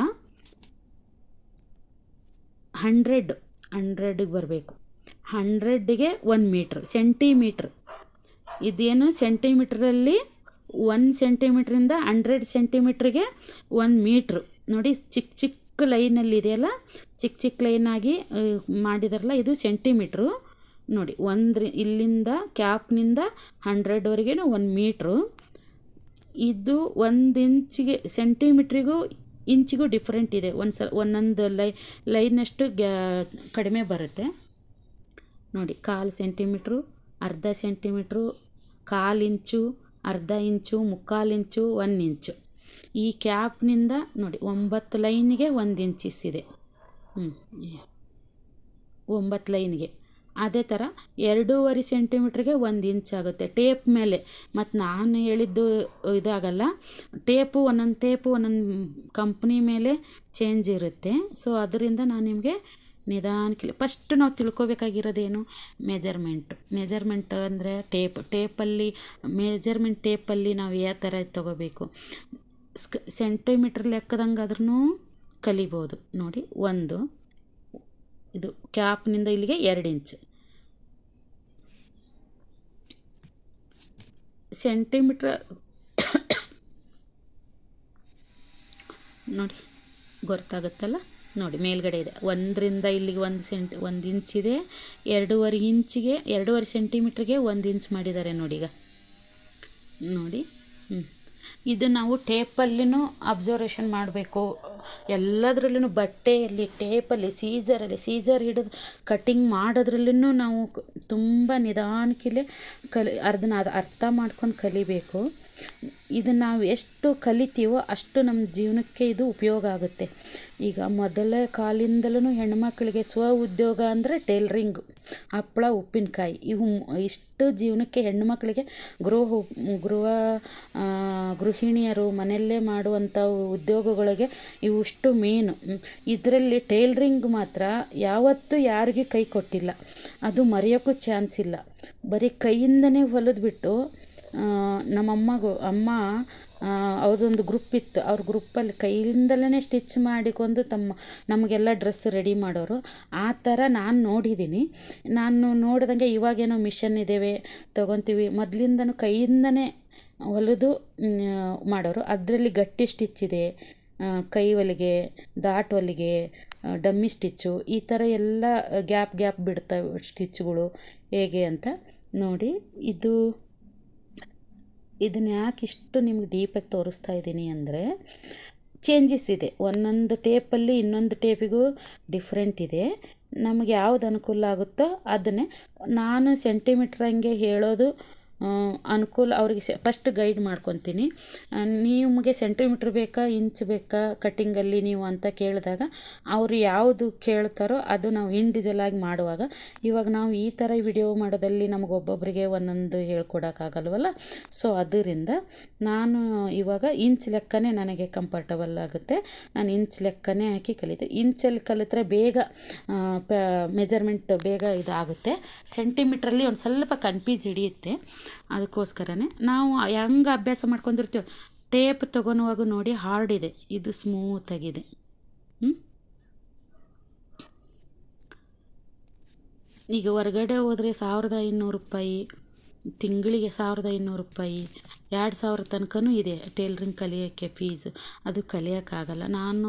ಹಂಡ್ರೆಡ್ ಹಂಡ್ರೆಡ್ಗೆ ಬರಬೇಕು. ಹಂಡ್ರೆಡ್ಗೆ ಒಂದು ಮೀಟ್ರ್ ಸೆಂಟಿಮೀಟ್ರ್ ಇದೇನು ಸೆಂಟಿಮೀಟ್ರಲ್ಲಿ ಒಂದು ಸೆಂಟಿಮೀಟ್ರಿಂದ ಹಂಡ್ರೆಡ್ ಸೆಂಟಿಮೀಟ್ರಿಗೆ ಒಂದು ಮೀಟ್ರು ನೋಡಿ ಚಿಕ್ಕ ಚಿಕ್ಕ ಲೈನಲ್ಲಿ ಇದೆಯಲ್ಲ ಚಿಕ್ಕ ಚಿಕ್ಕ ಲೈನಾಗಿ ಮಾಡಿದಾರಲ್ಲ, ಇದು ಸೆಂಟಿಮೀಟ್ರು ನೋಡಿ ಒಂದು ಇಲ್ಲಿಂದ ಕ್ಯಾಪ್ನಿಂದ ಹಂಡ್ರೆಡ್ವರೆಗೆ ಒಂದು ಮೀಟ್ರು ಇದು ಒಂದು ಇಂಚಿಗೆ ಸೆಂಟಿಮೀಟ್ರಿಗೂ ಇಂಚಿಗೂ ಡಿಫ್ರೆಂಟ್ ಇದೆ. ಒಂದು ಸಲ ಒಂದೊಂದು ಲೈ ಲೈನಷ್ಟು ಗ್ಯಾ, ಕಡಿಮೆ ಬರುತ್ತೆ. ನೋಡಿ, ಕಾಲು ಸೆಂಟಿಮೀಟ್ರು ಅರ್ಧ ಸೆಂಟಿಮೀಟ್ರು ಕಾಲು ಇಂಚು ಅರ್ಧ ಇಂಚು, ಮುಕ್ಕಾಲು ಇಂಚು, ಒಂದು ಇಂಚು. ಈ ಕ್ಯಾಪ್ನಿಂದ ನೋಡಿ, ಒಂಬತ್ತು ಲೈನ್ಗೆ ಒಂದು ಇದೆ ಹ್ಞೂ ಒಂಬತ್ತು ಲೈನ್ಗೆ. ಅದೇ ಥರ ಎರಡೂವರೆ ಸೆಂಟಿಮೀಟ್ರಿಗೆ ಒಂದು ಇಂಚ್ ಆಗುತ್ತೆ ಟೇಪ್ ಮೇಲೆ. ಮತ್ತು ನಾನು ಹೇಳಿದ್ದು ಇದಾಗಲ್ಲ, ಟೇಪು ಒಂದೊಂದು ಟೇಪು ಒಂದೊಂದು ಕಂಪ್ನಿ ಮೇಲೆ ಚೇಂಜ್ ಇರುತ್ತೆ. ಸೊ, ಅದರಿಂದ ನಾನು ನಿಮಗೆ ನಿಧಾನಕ್ಕೆ ಫಸ್ಟ್ ನಾವು ತಿಳ್ಕೊಬೇಕಾಗಿರೋದೇನು? ಮೆಜರ್ಮೆಂಟ್ ಮೆಜರ್ಮೆಂಟ್ ಅಂದರೆ ಟೇಪ್ ಟೇಪಲ್ಲಿ ಮೆಜರ್ಮೆಂಟ್ ಟೇಪಲ್ಲಿ ನಾವು ಯಾವ ಥರ ತೊಗೋಬೇಕು? ಸ್ಕ್ ಸೆಂಟಿಮೀಟ್ರ್ ಲೆಕ್ಕದಂಗಾದ್ರೂ ಕಲಿಬೋದು. ನೋಡಿ, ಒಂದು, ಇದು ಕ್ಯಾಪ್ನಿಂದ ಇಲ್ಲಿಗೆ ಎರಡು ಇಂಚ್ ಸೆಂಟಿಮೀಟ್ರ್ ನೋಡಿ, ಗೊತ್ತಾಗುತ್ತಲ್ಲ? ನೋಡಿ, ಮೇಲ್ಗಡೆ ಇದೆ. ಒಂದರಿಂದ ಇಲ್ಲಿಗೆ ಒಂದು ಸೆಂಟ್ ಒಂದು ಇಂಚಿದೆ ಎರಡೂವರೆ ಇಂಚಿಗೆ, ಎರಡೂವರೆ ಸೆಂಟಿಮೀಟ್ರಿಗೆ ಒಂದು ಇಂಚ್ ಮಾಡಿದ್ದಾರೆ ನೋಡಿ ಈಗ. ನೋಡಿ ಹ್ಞೂ ಇದು ನಾವು ಟೇಪಲ್ಲಿನೂ ಅಬ್ಸರ್ವೇಷನ್ ಮಾಡಬೇಕು. ಎಲ್ಲದರಲ್ಲೂ ಬಟ್ಟೆಯಲ್ಲಿ ಟೇಪಲ್ಲಿ ಸೀಸರಲ್ಲಿ ಸೀಸರ್ ಹಿಡಿದು ಕಟ್ಟಿಂಗ್ ಮಾಡೋದ್ರಲ್ಲೂ ನಾವು ತುಂಬ ನಿಧಾನಕ್ಕಿಲೆ ಕಲಿ ಅದನ್ನ ಅದು ಅರ್ಥ ಮಾಡ್ಕೊಂಡು ಕಲಿಬೇಕು. ಇದನ್ನು ನಾವು ಎಷ್ಟು ಕಲಿತೀವೋ ಅಷ್ಟು ನಮ್ಮ ಜೀವನಕ್ಕೆ ಇದು ಉಪಯೋಗ ಆಗುತ್ತೆ. ಈಗ ಮೊದಲ ಕಾಲಿಂದಲೂ ಹೆಣ್ಮಕ್ಳಿಗೆ ಸ್ವ ಉದ್ಯೋಗ ಅಂದರೆ ಟೇಲ್ರಿಂಗು, ಹಪ್ಪಳ, ಉಪ್ಪಿನಕಾಯಿ. ಇವು ಇಷ್ಟು ಜೀವನಕ್ಕೆ ಹೆಣ್ಣುಮಕ್ಳಿಗೆ ಗೃಹ ಗೃಹ ಗೃಹಿಣಿಯರು, ಮನೆಯಲ್ಲೇ ಮಾಡುವಂಥ ಉದ್ಯೋಗಗಳಿಗೆ ಇವು ಇಷ್ಟು ಮೇನು. ಇದರಲ್ಲಿ ಟೇಲ್ರಿಂಗ್ ಮಾತ್ರ ಯಾವತ್ತೂ ಯಾರಿಗೂ ಕೈ ಕೊಟ್ಟಿಲ್ಲ. ಅದು ಮರೆಯೋಕ್ಕೂ ಚಾನ್ಸ್ ಇಲ್ಲ. ಬರೀ ಕೈಯಿಂದನೇ ಹೊಲಿದ್ಬಿಟ್ಟು ನಮ್ಮಮ್ಮಗೂ ಅಮ್ಮ ಅವ್ರದ್ದೊಂದು ಗ್ರೂಪ್ ಇತ್ತು. ಅವ್ರ ಗ್ರೂಪಲ್ಲಿ ಕೈಯಿಂದಲೇ ಸ್ಟಿಚ್ ಮಾಡಿಕೊಂಡು ತಮ್ಮ, ನಮಗೆಲ್ಲ ಡ್ರೆಸ್ ರೆಡಿ ಮಾಡೋರು. ಆ ಥರ ನಾನು ನೋಡಿದ್ದೀನಿ ನಾನು ನೋಡಿದಂಗೆ ಇವಾಗೇನೋ ಮಿಷನ್ ಇದ್ದಾವೆ ತೊಗೊತೀವಿ. ಮೊದಲಿಂದನೂ ಕೈಯಿಂದನೇ ಹೊಲಿದು ಮಾಡೋರು. ಅದರಲ್ಲಿ ಗಟ್ಟಿ ಸ್ಟಿಚ್ ಇದೆ. ಕೈ ಹೊಲಿಗೆ, ದಾಟ್ ಹೊಲಿಗೆ ಡಮ್ಮಿ ಸ್ಟಿಚ್ಚು ಈ ಥರ ಎಲ್ಲ ಗ್ಯಾಪ್ ಗ್ಯಾಪ್ ಬಿಡ್ತವೆ ಸ್ಟಿಚ್ಗಳು ಹೇಗೆ ಅಂತ ನೋಡಿ. ಇದು ಇದನ್ನ ಯಾಕೆ ಇಷ್ಟು ನಿಮ್ಗೆ ಡೀಪಾಗಿ ತೋರಿಸ್ತಾ ಇದ್ದೀನಿ ಅಂದರೆ ಚೇಂಜಸ್ ಇದೆ. ಒಂದೊಂದು ಟೇಪಲ್ಲಿ ಇನ್ನೊಂದು ಟೇಪಿಗೂ ಡಿಫ್ರೆಂಟ್ ಇದೆ. ನಮಗೆ ಯಾವ್ದು ಅನುಕೂಲ ಆಗುತ್ತೋ ಅದನ್ನೇ ನಾನು ಸೆಂಟಿಮೀಟ್ರ್ ಹಂಗೆ ಹೇಳೋದು ಅನುಕೂಲ ಅವ್ರಿಗೆ ಫಸ್ಟ್ ಗೈಡ್ ಮಾಡ್ಕೊತೀನಿ. ನಿಮಗೆ ಸೆಂಟಿಮೀಟ್ರ್ ಬೇಕಾ ಇಂಚ್ ಬೇಕಾ ಕಟ್ಟಿಂಗಲ್ಲಿ ನೀವು ಅಂತ ಕೇಳಿದಾಗ ಅವರು ಯಾವುದು ಕೇಳ್ತಾರೋ ಅದು ನಾವು ಇಂಡಿವಿಜುವಲಾಗಿ ಮಾಡುವಾಗ, ಇವಾಗ ನಾವು ಈ ಥರ ವಿಡಿಯೋ ಮಾಡೋದಲ್ಲಿ ನಮಗೆ ಒಬ್ಬೊಬ್ಬರಿಗೆ ಒಂದೊಂದು ಹೇಳ್ಕೊಡೋಕ್ಕಾಗಲ್ವಲ್ಲ? ಸೊ ಅದರಿಂದ ನಾನು ಇವಾಗ ಇಂಚ್ ಲೆಕ್ಕನೇ ನನಗೆ ಕಂಫರ್ಟಬಲ್ ಆಗುತ್ತೆ. ನಾನು ಇಂಚ್ ಲೆಕ್ಕನೇ ಹಾಕಿ ಕಲಿತೆ. ಇಂಚಲ್ಲಿ ಕಲಿತ್ರೆ ಬೇಗ ಮೆಜರ್ಮೆಂಟ್ ಬೇಗ ಇದಾಗುತ್ತೆ. ಸೆಂಟಿಮೀಟ್ರಲ್ಲಿ ಒಂದು ಸ್ವಲ್ಪ ಕನ್ಫ್ಯೂಸ್ ಹಿಡಿಯುತ್ತೆ. ಅದಕ್ಕೋಸ್ಕರನೇ ನಾವು ಹೆಂಗೆ ಅಭ್ಯಾಸ ಮಾಡ್ಕೊಂಡಿರ್ತೀವಿ ಟೇಪ್ ತೊಗೊಳುವಾಗ ನೋಡಿ ಹಾರ್ಡ್ ಇದೆ. ಇದು ಸ್ಮೂತಾಗಿದೆ ಹ್ಞೂ ಈಗ ಹೊರಗಡೆ ಹೋದರೆ ಸಾವಿರದ ಐನೂರು ರೂಪಾಯಿ ತಿಂಗಳಿಗೆ ಸಾವಿರದ ಐನೂರು ರೂಪಾಯಿ, ಎರಡು ಸಾವಿರ ತನಕನೂ ಇದೆ ಟೇಲ್ರಿಂಗ್ ಕಲಿಯೋಕ್ಕೆ ಫೀಸ್ ಅದು ಕಲಿಯೋಕ್ಕಾಗಲ್ಲ. ನಾನು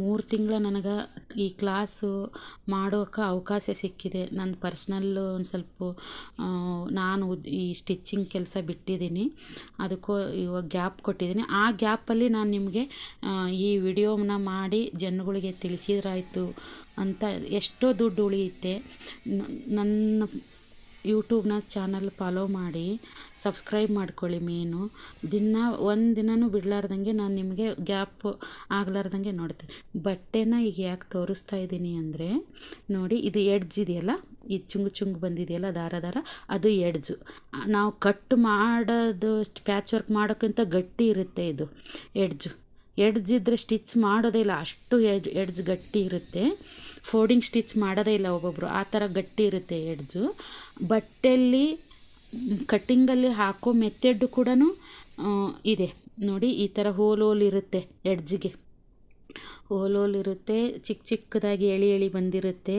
ಮೂರು ತಿಂಗಳು ನನಗೆ ಈ ಕ್ಲಾಸು ಮಾಡೋಕೆ ಅವಕಾಶ ಸಿಕ್ಕಿದೆ. ನನ್ನ ಪರ್ಸ್ನಲ್ಲು ಒಂದು ಸ್ವಲ್ಪ ನಾನು ಈ ಸ್ಟಿಚ್ಚಿಂಗ್ ಕೆಲಸ ಬಿಟ್ಟಿದ್ದೀನಿ ಅದಕ್ಕೂ ಇವಾಗ ಗ್ಯಾಪ್ ಕೊಟ್ಟಿದ್ದೀನಿ ಆ ಗ್ಯಾಪಲ್ಲಿ ನಾನು ನಿಮಗೆ ಈ ವಿಡಿಯೋನ ಮಾಡಿ ಜನಗಳಿಗೆ ತಿಳಿಸಿದ್ರಾಯಿತು ಅಂತ ಎಷ್ಟೋ ದುಡ್ಡು ಉಳಿಯುತ್ತೆ. ನನ್ನ ಯೂಟ್ಯೂಬ್ನ ಚಾನಲ್ ಫಾಲೋ ಮಾಡಿ, ಸಬ್ಸ್ಕ್ರೈಬ್ ಮಾಡ್ಕೊಳ್ಳಿ ಮೇನು. ದಿನ, ಒಂದು ದಿನವೂ ಬಿಡಲಾರ್ದಂಗೆ ನಾನು ನಿಮಗೆ ಗ್ಯಾಪ್ ಆಗಲಾರ್ದಂಗೆ ನೋಡ್ತೀನಿ. ಬಟ್ಟೆನ ಈಗ ಯಾಕೆ ತೋರಿಸ್ತಾ ಇದ್ದೀನಿ ಅಂದರೆ, ನೋಡಿ ಇದು ಎಡ್ಜ್ ಇದೆಯಲ್ಲ, ಈ ಚುಂಗು ಚುಂಗು ಬಂದಿದೆಯಲ್ಲ, ದಾರ ದಾರ, ಅದು ಎಡ್ಜು. ನಾವು ಕಟ್ ಮಾಡೋದು ಪ್ಯಾಚ್ ವರ್ಕ್ ಮಾಡೋಕ್ಕಿಂತ ಗಟ್ಟಿ ಇರುತ್ತೆ ಇದು ಎಡ್ಜು. ಎಡ್ಜ್ ಇದ್ದರೆ ಸ್ಟಿಚ್ ಮಾಡೋದೇ ಇಲ್ಲ. ಅಷ್ಟು ಎಡ್, ಎಡ್ಜ್ ಗಟ್ಟಿ ಇರುತ್ತೆ. ಫೋಲ್ಡಿಂಗ್ ಸ್ಟಿಚ್ ಮಾಡೋದೇ ಇಲ್ಲ ಒಬ್ಬೊಬ್ಬರು ಆ ಥರ ಗಟ್ಟಿ ಇರುತ್ತೆ ಎಡ್ಜು. ಬಟ್ಟೆಯಲ್ಲಿ ಕಟ್ಟಿಂಗಲ್ಲಿ ಹಾಕೋ ಮೆಥಡ್ ಕೂಡ ಇದೆ. ನೋಡಿ, ಈ ಥರ ಹೋಲ್ ಹೋಲ್ ಇರುತ್ತೆ ಎಡ್ಜಿಗೆ. ಹೋಲ್ ಹೋಲ್ ಇರುತ್ತೆ ಚಿಕ್ಕ ಚಿಕ್ಕದಾಗಿ ಎಳಿ ಎಳಿ ಬಂದಿರುತ್ತೆ.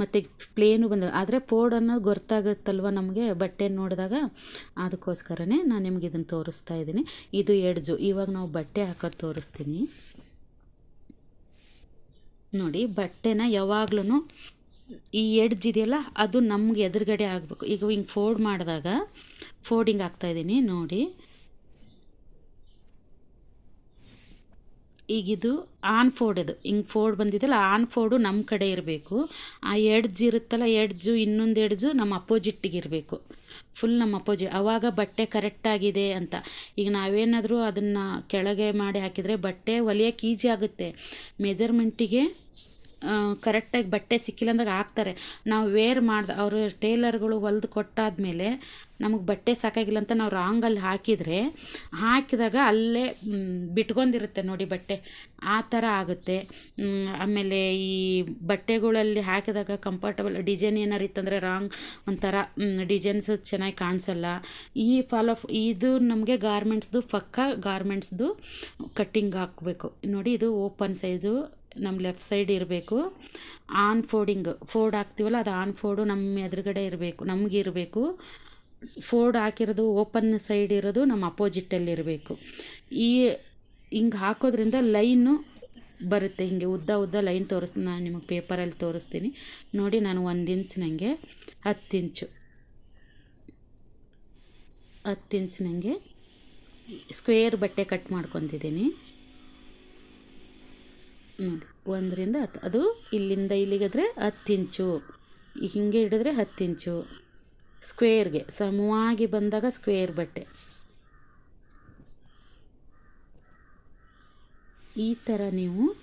ಮತ್ತು ಪ್ಲೇನು ಬಂದಿರೋ, ಆದರೆ ಪೋಡ್ ಅನ್ನೋದು ಗೊತ್ತಾಗುತ್ತಲ್ವ ನಮಗೆ? ಬಟ್ಟೆ ನೋಡಿದಾಗ ಅದಕ್ಕೋಸ್ಕರನೇ ನಾನು ನಿಮ್ಗೆ ಇದನ್ನು ತೋರಿಸ್ತಾ ಇದ್ದೀನಿ. ಇದು ಎಡ್ಜು. ಇವಾಗ ನಾವು ಬಟ್ಟೆ ಹಾಕೋದು ತೋರಿಸ್ತೀನಿ. ನೋಡಿ, ಬಟ್ಟೆನ ಯಾವಾಗ್ಲೂ ಈ ಎಡ್ಜ್ ಇದೆಯಲ್ಲ, ಅದು ನಮ್ಗೆ ಎದುರುಗಡೆ ಆಗಬೇಕು. ಈಗ ಹಿಂಗೆ ಫೋಲ್ಡ್ ಮಾಡಿದಾಗ ಫೋಲ್ಡಿಂಗ್ ಆಗ್ತಾಯಿದ್ದೀನಿ ನೋಡಿ. ಈಗಿದು ಆನ್ ಫೋರ್ಡ್ ಅದು. ಹಿಂಗೆ ಫೋರ್ಡ್ ಬಂದಿದ್ದಲ್ಲ ಆನ್ ಫೋರ್ಡು ನಮ್ಮ ಕಡೆ ಇರಬೇಕು. ಆ ಎಡ್ಜ್ ಇರುತ್ತಲ್ಲ ಎಡ್ಜು ಇನ್ನೊಂದು ಎಡ್ಜು ನಮ್ಮ ಅಪೋಸಿಟ್ಟಿಗೆ ಇರಬೇಕು. ಫುಲ್ ನಮ್ಮ ಅಪೋಸಿಟ್ ಆವಾಗ ಬಟ್ಟೆ ಕರೆಕ್ಟಾಗಿದೆ ಅಂತ. ಈಗ ನಾವೇನಾದರೂ ಅದನ್ನು ಕೆಳಗೆ ಮಾಡಿ ಹಾಕಿದರೆ ಬಟ್ಟೆ ಹೊಲಿಯೋಕೆ ಈಸಿ ಆಗುತ್ತೆ. ಮೆಜರ್ಮೆಂಟಿಗೆ ಕರೆಕ್ಟಾಗಿ ಬಟ್ಟೆ ಸಿಕ್ಕಿಲ್ಲ ಅಂದಾಗ ಹಾಕ್ತಾರೆ. ನಾವು ವೇರ್ ಮಾಡ್ದೆ, ಅವರು ಟೇಲರ್ಗಳು ಹೊಲ್ದು ಕೊಟ್ಟಾದಮೇಲೆ ನಮಗೆ ಬಟ್ಟೆ ಸಾಕಾಗಿಲ್ಲ ಅಂತ ನಾವು ರಾಂಗಲ್ಲಿ ಹಾಕಿದರೆ, ಹಾಕಿದಾಗ ಅಲ್ಲೇ ಬಿಟ್ಕೊಂಡಿರುತ್ತೆ ನೋಡಿ ಬಟ್ಟೆ. ಆ ಥರ ಆಗುತ್ತೆ. ಆಮೇಲೆ ಈ ಬಟ್ಟೆಗಳಲ್ಲಿ ಹಾಕಿದಾಗ ಕಂಫರ್ಟಬಲ್ ಡಿಸೈನ್ ಏನಾರು ಇತ್ತಂದರೆ ರಾಂಗ್ ಒಂಥರ ಡಿಸೈನ್ಸ್ ಚೆನ್ನಾಗಿ ಕಾಣಿಸಲ್ಲ. ಈ ಫಾಲೋ ಇದು ನಮಗೆ ಗಾರ್ಮೆಂಟ್ಸ್ದು ಪಕ್ಕ ಗಾರ್ಮೆಂಟ್ಸ್ದು ಕಟ್ಟಿಂಗ್ ಹಾಕಬೇಕು. ನೋಡಿ ಇದು ಓಪನ್ ಸೈಜು ನಮ್ಮ ಲೆಫ್ಟ್ ಸೈಡ್ ಇರಬೇಕು. ಆನ್ ಫೋಡಿಂಗ್ ಫೋರ್ಡ್ ಹಾಕ್ತೀವಲ್ಲ, ಅದು ಆನ್ ಫೋರ್ಡು ನಮ್ಮ ಎದುರುಗಡೆ ಇರಬೇಕು, ನಮಗೆ ಇರಬೇಕು. ಫೋಲ್ಡ್ ಹಾಕಿರೋದು ಓಪನ್ ಸೈಡ್ ಇರೋದು ನಮ್ಮ ಅಪೋಸಿಟಲ್ಲಿ ಇರಬೇಕು. ಈ, ಹಿಂಗೆ ಹಾಕೋದ್ರಿಂದ ಲೈನು ಬರುತ್ತೆ, ಹಿಂಗೆ ಉದ್ದ ಉದ್ದ ಲೈನ್ ತೋರಿಸ್ತೀನಿ ನಾನು ನಿಮಗೆ ಪೇಪರಲ್ಲಿ ತೋರಿಸ್ತೀನಿ. ನೋಡಿ, ನಾನು ಒಂದು ಇಂಚ್ ನನಗೆ ಹತ್ತು ಇಂಚು ಹತ್ತು ಇಂಚ್ ನನಗೆ ಸ್ಕ್ವೇರ್ ಬಟ್ಟೆ ಕಟ್ ಮಾಡ್ಕೊತಿದ್ದೀನಿ ಒಂದರಿಂದ ಹತ್ತು ಅದು ಇಲ್ಲಿಂದ ಇಲ್ಲಿಗಾದರೆ ಹತ್ತು ಇಂಚು. ಹಿಂಗೆ ಹಿಡಿದ್ರೆ ಹತ್ತು ಇಂಚು. ಸ್ಕ್ವೇರ್ಗೆ ಸಮವಾಗಿ ಬಂದಾಗ ಸ್ಕ್ವೇರ್ ಬಟ್ಟೆ. ಈ ಥರ ನೀವು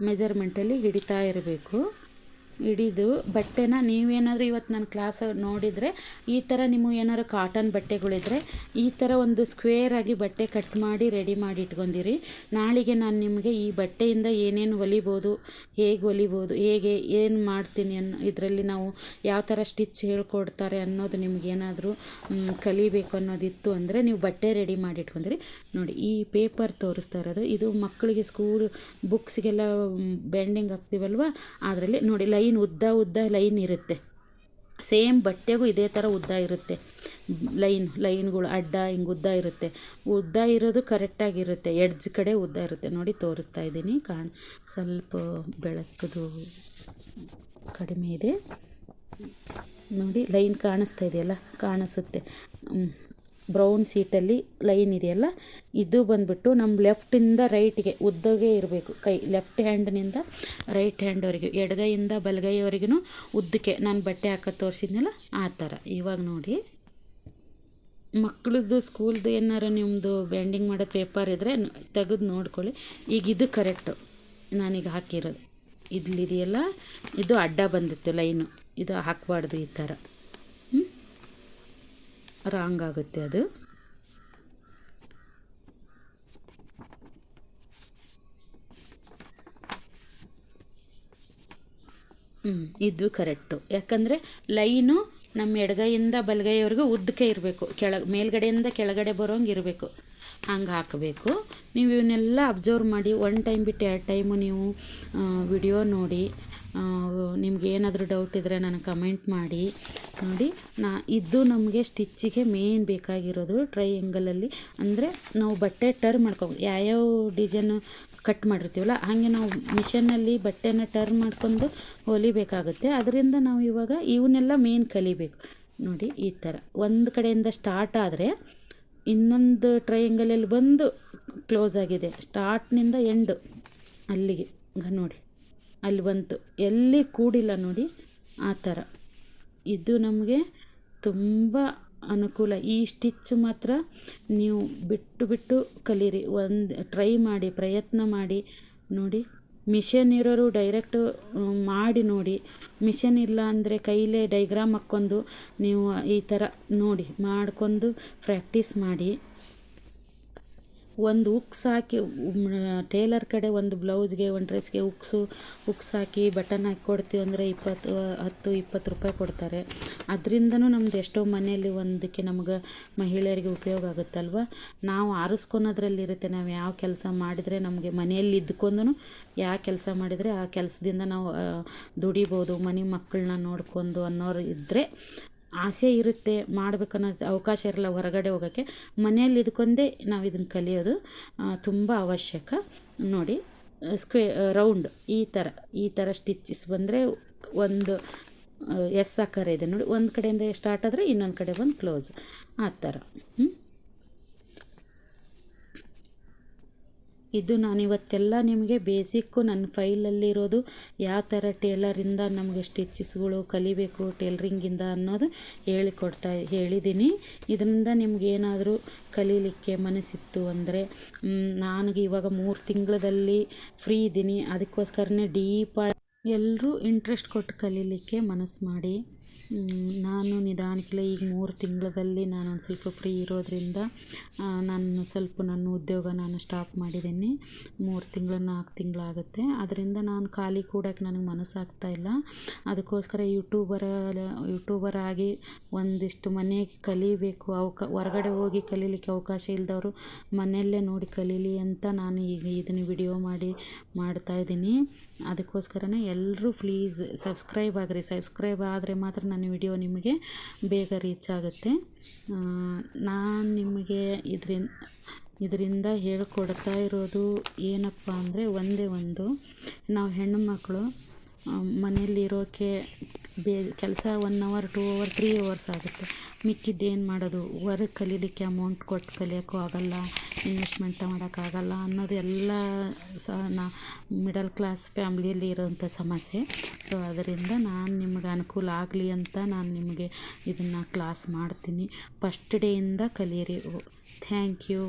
ಮೆಜರ್ಮೆಂಟಲ್ಲಿ ಹಿಡಿತಾ ಇರಬೇಕು. ಹಿಡಿದು ಬಟ್ಟೆನ ನೀವೇನಾದರೂ ಇವತ್ತು ನನ್ನ ಕ್ಲಾಸ್ ನೋಡಿದರೆ ಈ ಥರ ನಿಮ್ಮ ಏನಾದ್ರು ಕಾಟನ್ ಬಟ್ಟೆಗಳಿದ್ರೆ ಈ ಥರ ಒಂದು ಸ್ಕ್ವೇರ್ ಆಗಿ ಬಟ್ಟೆ ಕಟ್ ಮಾಡಿ ರೆಡಿ ಮಾಡಿ ಇಟ್ಕೊಂಡಿರಿ. ನಾಳೆಗೆ ನಾನು ನಿಮಗೆ ಈ ಬಟ್ಟೆಯಿಂದ ಏನೇನು ಹೊಲಿಬೋದು ಹೇಗೆ ಹೊಲಿಬೋದು ಹೇಗೆ ಏನು ಮಾಡ್ತೀನಿ ಅನ್ನೋ ಇದರಲ್ಲಿ ನಾವು ಯಾವ ಥರ ಸ್ಟಿಚ್ ಹೇಳ್ಕೊಡ್ತಾರೆ ಅನ್ನೋದು ನಿಮಗೇನಾದರೂ ಕಲಿಬೇಕು ಅನ್ನೋದಿತ್ತು ಅಂದರೆ ನೀವು ಬಟ್ಟೆ ರೆಡಿ ಮಾಡಿ ಇಟ್ಕೊಂಡಿರಿ. ನೋಡಿ, ಈ ಪೇಪರ್ ತೋರಿಸ್ತಾ ಇರೋದು, ಇದು ಮಕ್ಕಳಿಗೆ ಸ್ಕೂಲ್ ಬುಕ್ಸ್ಗೆಲ್ಲ ಬೆಂಡಿಂಗ್ ಆಗ್ತೀವಲ್ವ? ಅದರಲ್ಲಿ ನೋಡಿ ಲೈನ್, ಉದ್ದ ಉದ್ದ ಲೈನ್ ಇರುತ್ತೆ. ಸೇಮ್ ಬಟ್ಟೆಗೂ ಇದೇ ಥರ ಉದ್ದ ಇರುತ್ತೆ. ಲೈನ್, ಲೈನ್ಗಳು ಅಡ್ಡ, ಹಿಂಗೆ ಉದ್ದ ಇರುತ್ತೆ. ಉದ್ದ ಇರೋದು ಕರೆಕ್ಟಾಗಿರುತ್ತೆ ಎಡ್ಜ್ ಕಡೆ ಉದ್ದ ಇರುತ್ತೆ. ನೋಡಿ, ತೋರಿಸ್ತಾ ಇದ್ದೀನಿ. ಕಾಣ್, ಸ್ವಲ್ಪ ಬೆಳಕದು ಕಡಿಮೆ ಇದೆ. ನೋಡಿ, ಲೈನ್ ಕಾಣಿಸ್ತಾ ಇದೆಯಲ್ಲ? ಕಾಣಿಸುತ್ತೆ. ಬ್ರೌನ್ ಸೀಟಲ್ಲಿ ಲೈನ್ ಇದೆಯಲ್ಲ, ಇದು ಬಂದ್ಬಿಟ್ಟು ನಮ್ಮ ಲೆಫ್ಟಿಂದ ರೈಟ್ಗೆ ಉದ್ದಗೆ ಇರಬೇಕು. ಕೈ ಲೆಫ್ಟ್ ಹ್ಯಾಂಡ್ನಿಂದ ರೈಟ್ ಹ್ಯಾಂಡ್ವರೆಗೆ ಎಡಗೈಯಿಂದ ಬಲಗೈವರೆಗೂ ಉದ್ದಕ್ಕೆ ನಾನು ಬಟ್ಟೆ ಹಾಕೋದು ತೋರಿಸಿದ್ನಲ್ಲ, ಆ ಥರ. ಇವಾಗ ನೋಡಿ. ಮಕ್ಕಳದ್ದು ಸ್ಕೂಲ್ದು ಏನಾರು ನಿಮ್ಮದು ಬ್ಯಾಂಡಿಂಗ್ ಮಾಡೋದು ಪೇಪರ್ ಇದ್ದರೆ ತೆಗೆದು ನೋಡ್ಕೊಳ್ಳಿ. ಈಗ ಇದು ಕರೆಕ್ಟು ನಾನೀಗ ಹಾಕಿರೋದು. ಇದ್ಲಿದೆಯಲ್ಲ, ಇದು ಅಡ್ಡ ಬಂದಿತ್ತು ಲೈನು ಇದು ಹಾಕಬಾರ್ದು ಈ ಥರ. ರಾಂಗ್ ಆಗುತ್ತೆ ಅದು. ಹ್ಞೂ ಇದು ಕರೆಕ್ಟು. ಯಾಕಂದರೆ ಲೈನು ನಮ್ಮ ಎಡಗೈಯಿಂದ ಬಲಗೈವರೆಗೂ ಉದ್ದಕ್ಕೆ ಇರಬೇಕು. ಕೆಳ ಮೇಲ್ಗಡೆಯಿಂದ ಕೆಳಗಡೆ ಬರೋಂಗೆ ಇರಬೇಕು. ಹಂಗೆ ಹಾಕಬೇಕು. ನೀವು ಇವನ್ನೆಲ್ಲ ಅಬ್ಸರ್ವ್ ಮಾಡಿ ಒನ್ ಟೈಮ್ ಬಿಟ್ಟು ಎರಡು ಟೈಮು ನೀವು ವಿಡಿಯೋ ನೋಡಿ ನಿಮ್ಗೆ ಏನಾದರೂ ಡೌಟ್ ಇದ್ದರೆ ನನಗೆ ಕಮೆಂಟ್ ಮಾಡಿ, ನೋಡಿ, ನಾ, ಇದು ನಮಗೆ ಸ್ಟಿಚ್ಚಿಗೆ ಮೇನ್ ಬೇಕಾಗಿರೋದು ಟ್ರೈಯಂಗಲಲ್ಲಿ ಅಂದರೆ ನಾವು ಬಟ್ಟೆ ಟರ್ನ್ ಮಾಡ್ಕೊಬೋದು ಯಾವ್ಯಾವ ಡಿಸೈನು ಕಟ್ ಮಾಡಿರ್ತೀವಲ್ಲ, ಹಾಗೆ ನಾವು ಮಿಷನ್ನಲ್ಲಿ ಬಟ್ಟೆನ ಟರ್ನ್ ಮಾಡ್ಕೊಂಡು ಹೊಲಿಬೇಕಾಗುತ್ತೆ. ಅದರಿಂದ ನಾವು ಇವಾಗ ಇವನ್ನೆಲ್ಲ ಮೇನ್ ಕಲಿಬೇಕು. ನೋಡಿ, ಈ ಥರ ಒಂದು ಕಡೆಯಿಂದ ಸ್ಟಾರ್ಟ್ ಆದರೆ ಇನ್ನೊಂದು ಟ್ರೈಯಂಗಲಲ್ಲಿ ಬಂದು ಕ್ಲೋಸ್ ಆಗಿದೆ. ಸ್ಟಾರ್ಟ್ನಿಂದ ಎಂಡು ಅಲ್ಲಿಗೆ. ನೋಡಿ. ಅಲ್ಲಿ ಬಂತು. ಎಲ್ಲಿ ಕೂಡಿಲ್ಲ ನೋಡಿ, ಆ ಥರ. ಇದು ನಮಗೆ ತುಂಬ ಅನುಕೂಲ. ಈ ಸ್ಟಿಚ್ ಮಾತ್ರ ನೀವು ಬಿಟ್ಟು ಬಿಟ್ಟು ಕಲೀರಿ. ಒಂದು ಟ್ರೈ ಮಾಡಿ, ಪ್ರಯತ್ನ ಮಾಡಿ. ನೋಡಿ ಮಿಷನ್ ಇರೋರು ಡೈರೆಕ್ಟ್ ಮಾಡಿ ನೋಡಿ. ಮಿಷನ್ ಇಲ್ಲ ಅಂದರೆ ಕೈಲೇ ಡೈಗ್ರಾಮ್ ಹಾಕ್ಕೊಂಡು ನೀವು ಈ ಥರ ನೋಡಿ, ಮಾಡ್ಕೊಂಡು ಪ್ರಾಕ್ಟೀಸ್ ಮಾಡಿ. ಒಂದು ಉಕ್ಸ್ ಹಾಕಿ ಟೇಲರ್ ಕಡೆ ಒಂದು ಬ್ಲೌಸ್ಗೆ, ಒಂದು ಡ್ರೆಸ್ಗೆ ಉಕ್ಸು, ಉಕ್ಸ್ ಹಾಕಿ ಬಟನ್ ಹಾಕಿ ಕೊಡ್ತೀವಿ ಅಂದರೆ ಇಪ್ಪತ್ತು, ಹತ್ತು, ಇಪ್ಪತ್ತು ರೂಪಾಯಿ ಕೊಡ್ತಾರೆ. ಅದರಿಂದನೂ ನಮ್ದು ಎಷ್ಟೋ ಮನೆಯಲ್ಲಿ ಒಂದಕ್ಕೆ ನಮ್ಗೆ ಮಹಿಳೆಯರಿಗೆ ಉಪಯೋಗ ಆಗುತ್ತಲ್ವ? ನಾವು ಆರಿಸ್ಕೊಳೋದ್ರಲ್ಲಿರುತ್ತೆ, ನಾವು ಯಾವ ಕೆಲಸ ಮಾಡಿದರೆ ನಮಗೆ ಮನೆಯಲ್ಲಿ ಇದ್ಕೊಂಡು ಯಾವ ಕೆಲಸ ಮಾಡಿದರೆ ಆ ಕೆಲಸದಿಂದ ನಾವು ದುಡಿಬೋದು, ಮನೆ ಮಕ್ಕಳನ್ನ ನೋಡ್ಕೊಂಡು ಅನ್ನೋರು ಇದ್ದರೆ ಆಸೆ ಇರುತ್ತೆ ಮಾಡಬೇಕನ್ನೋದು ಅವಕಾಶ ಇರಲ್ಲ ಹೊರಗಡೆ ಹೋಗೋಕ್ಕೆ ಮನೆಯಲ್ಲಿ ಇದ್ಕೊಂಡೇ ನಾವು ಇದನ್ನು ಕಲಿಯೋದು ತುಂಬ ಅವಶ್ಯಕ. ನೋಡಿ, ಸ್ಕ್ವೇ, ರೌಂಡ್, ಈ ಥರ ಈ ಥರ ಸ್ಟಿಚ್ಚಿಸ್ ಬಂದರೆ ಒಂದು ಎಸ್ ಆಕಾರ ಇದೆ. ನೋಡಿ, ಒಂದು ಕಡೆಯಿಂದ ಸ್ಟಾರ್ಟ್ ಆದರೆ ಇನ್ನೊಂದು ಕಡೆ ಬಂದು ಕ್ಲೋಸ್. ಆ ಥರ ಹ್ಞೂ ಇದು ನಾನು ಇವತ್ತೆಲ್ಲ ನಿಮಗೆ ಬೇಸಿಕ್ಕು ನನ್ನ ಫೈಲಲ್ಲಿರೋದು. ಯಾವ ಥರ ಟೇಲರಿಂದ ನಮಗೆ ಸ್ಟಿಚ್ಚಸ್ಗಳು ಕಲಿಬೇಕು, ಟೇಲ್ರಿಂಗಿಂದ ಅನ್ನೋದು ಹೇಳಿಕೊಡ್ತಾ, ಹೇಳಿದ್ದೀನಿ. ಇದರಿಂದ ನಿಮಗೇನಾದರೂ ಕಲೀಲಿಕ್ಕೆ ಮನಸ್ಸಿತ್ತು ಅಂದರೆ ನನಗೆ ಇವಾಗ ಮೂರು ತಿಂಗಳಲ್ಲಿ ಫ್ರೀ ಇದ್ದೀನಿ. ಅದಕ್ಕೋಸ್ಕರನೇ ಡೀಪಾಗಿ ಎಲ್ಲರೂ ಇಂಟ್ರೆಸ್ಟ್ ಕೊಟ್ಟು ಕಲೀಲಿಕ್ಕೆ ಮನಸ್ಸು ಮಾಡಿ. ನಾನು ನಿಧಾನಕ್ಕೆ ಈಗ ಮೂರು ತಿಂಗಳಲ್ಲಿ ನಾನು ಒಂದು ಸ್ವಲ್ಪ ಫ್ರೀ ಇರೋದರಿಂದ ನಾನು ಸ್ವಲ್ಪ ನನ್ನ ಉದ್ಯೋಗ ನಾನು ಸ್ಟಾಪ್ ಮಾಡಿದ್ದೀನಿ ಮೂರು ತಿಂಗಳು ನಾಲ್ಕು ತಿಂಗಳಾಗುತ್ತೆ ಅದರಿಂದ ನಾನು ಖಾಲಿ ಕೂಡಕ್ಕೆ ನನಗೆ ಮನಸ್ಸಾಗ್ತಾ ಇಲ್ಲ. ಅದಕ್ಕೋಸ್ಕರ ಯೂಟ್ಯೂಬರ, ಯೂಟ್ಯೂಬರ್ ಆಗಿ ಒಂದಿಷ್ಟು ಮನೆಗೆ ಕಲಿಬೇಕು, ಅವಕ, ಹೊರಗಡೆ ಹೋಗಿ ಕಲೀಲಿಕ್ಕೆ ಅವಕಾಶ ಇಲ್ಲದವರು ಮನೆಯಲ್ಲೇ ನೋಡಿ ಕಲೀಲಿ ಅಂತ ನಾನು ಈಗ ಇದನ್ನು ವಿಡಿಯೋ ಮಾಡಿ ಮಾಡ್ತಾಯಿದ್ದೀನಿ ಅದಕ್ಕೋಸ್ಕರನೇ ಎಲ್ಲರೂ ಪ್ಲೀಸ್ ಸಬ್ಸ್ಕ್ರೈಬ್ ಆಗಿರಿ. ಸಬ್ಸ್ಕ್ರೈಬ್ ಆದರೆ ಮಾತ್ರ ನನ್ನ ವಿಡಿಯೋ ನಿಮಗೆ ಬೇಗ ರೀಚ್ ಆಗುತ್ತೆ. ನಾನು ನಿಮಗೆ ಇದರಿಂದ ಇದರಿಂದ ಹೇಳ್ಕೊಡ್ತಾ ಇರೋದು ಏನಪ್ಪ ಅಂದರೆ ಒಂದೇ ಒಂದು, ನಾವು ಹೆಣ್ಣು ಮಕ್ಕಳು ಮನೆಯಲ್ಲಿರೋಕ್ಕೆ ಬೇ, ಕೆಲಸ one hour two hour three hours ಆಗುತ್ತೆ. ಮಿಕ್ಕಿದ್ದು ಏನು ಮಾಡೋದು? ಹೊರಗೆ ಕಲೀಲಿಕ್ಕೆ ಅಮೌಂಟ್ ಕೊಟ್ಟು ಕಲಿಯೋಕ್ಕೂ ಆಗೋಲ್ಲ ಇನ್ವೆಸ್ಟ್ಮೆಂಟ್ ಮಾಡೋಕ್ಕಾಗಲ್ಲ ಅನ್ನೋದು ಎಲ್ಲ ಸಹ ನಾ ಮಿಡಲ್ ಕ್ಲಾಸ್ ಫ್ಯಾಮ್ಲಿಯಲ್ಲಿ ಇರೋವಂಥ ಸಮಸ್ಯೆ. ಸೊ ಅದರಿಂದ ನಾನು ನಿಮ್ಗೆ ಅನುಕೂಲ ಆಗಲಿ ಅಂತ ನಾನು ನಿಮಗೆ ಇದನ್ನು ಕ್ಲಾಸ್ ಮಾಡ್ತೀನಿ. ಫಸ್ಟ್ ಡೇಯಿಂದ ಕಲಿಯಿರಿ. Thank you